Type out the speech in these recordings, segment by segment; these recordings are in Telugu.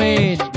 Amém.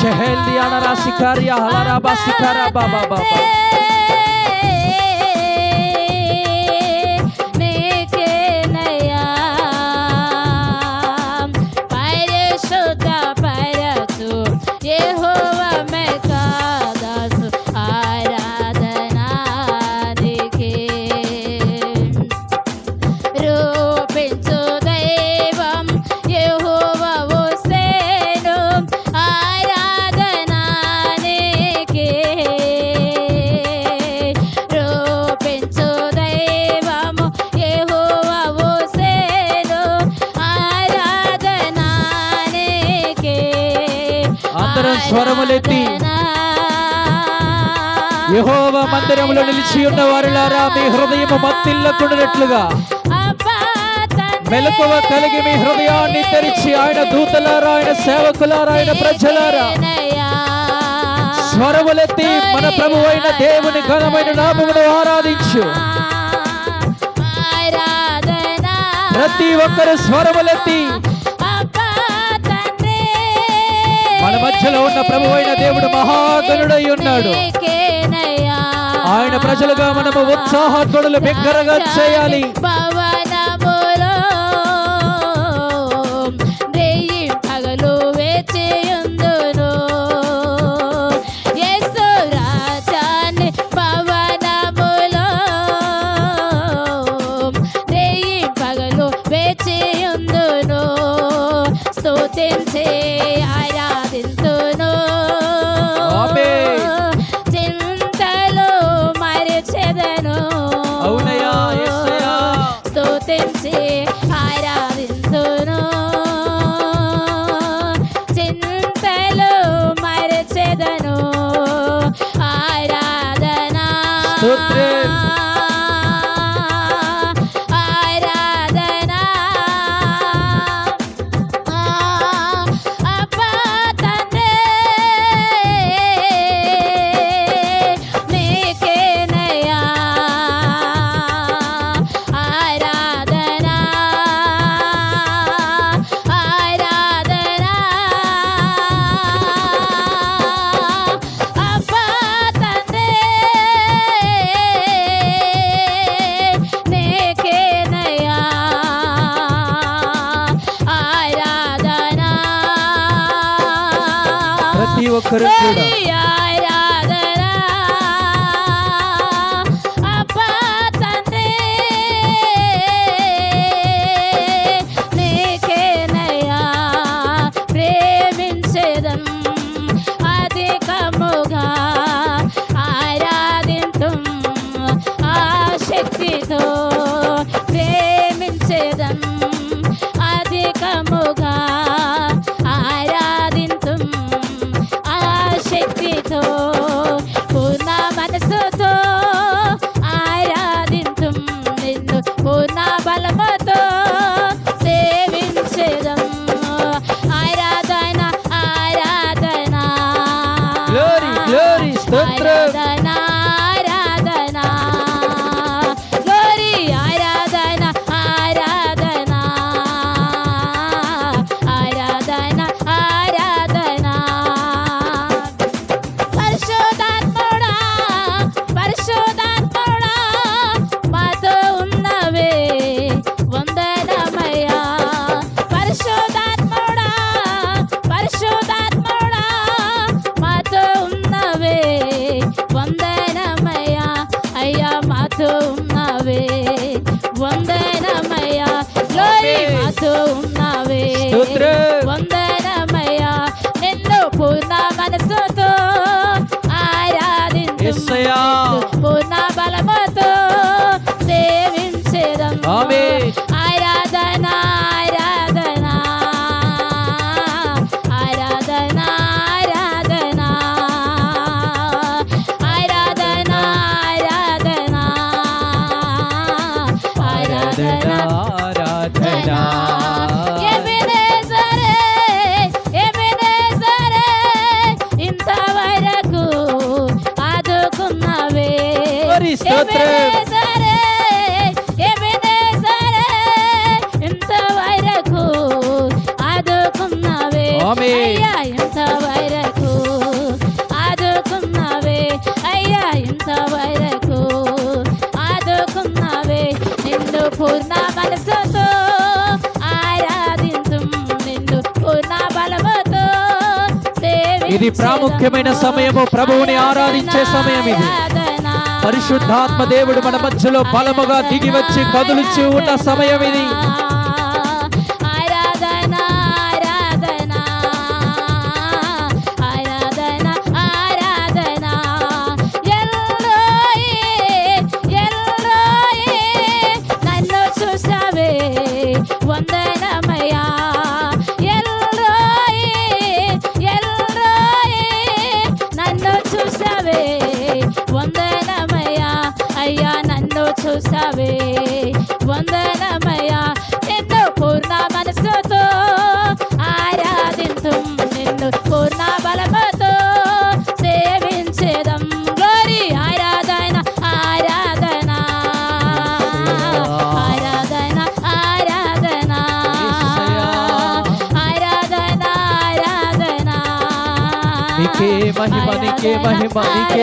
Şehirli yanara sikar ya halara bas sikara baba baba. స్వరములెత్తి. యహోవ మందిరంలో నిలిచి ఉన్న వారిలారా మీ హృదయము మత్తిల్లకుండినట్లుగా. మెలకువ కలిగి మీ హృదయాన్ని తెరిచి ఆయన దూతలారా ఆయన సేవకులారా ఆయన ప్రజలారా. స్వరములెత్తి మన ప్రభు అయిన దేవుని ఘనమైన నామమును ఆరాధించు. ప్రతి ఒక్కరు స్వరములెత్తి మన మధ్యలో ఉన్న ప్రభు అయిన దేవుడు మహాగణుడై ఉన్నాడు. ఆయన ప్రజలుగా మనము ఉత్సాహత్వడులు బిగ్గరగా చేయాలి. భవనములో Outra. ఇది ప్రాముఖ్యమైన సమయము. ప్రభువుని ఆరాధించే సమయం ఇది. పరిశుద్ధాత్మ దేవుడు మన మధ్యలో బలముగా దిగి వచ్చి కదులుచి ఉన్న సమయం ఇది. చూసావే వందనమయ్యా నిన్ను పూర్ణ మనసుతో ఆరాధింతు నిన్ను పూర్ణ బలముతో సేవించేదం. గోరి ఆరాధన ఆరాధన. ఆరాధన ఆరాధన. ఆరాధన ఆరాధన. నికే మహిమ నికే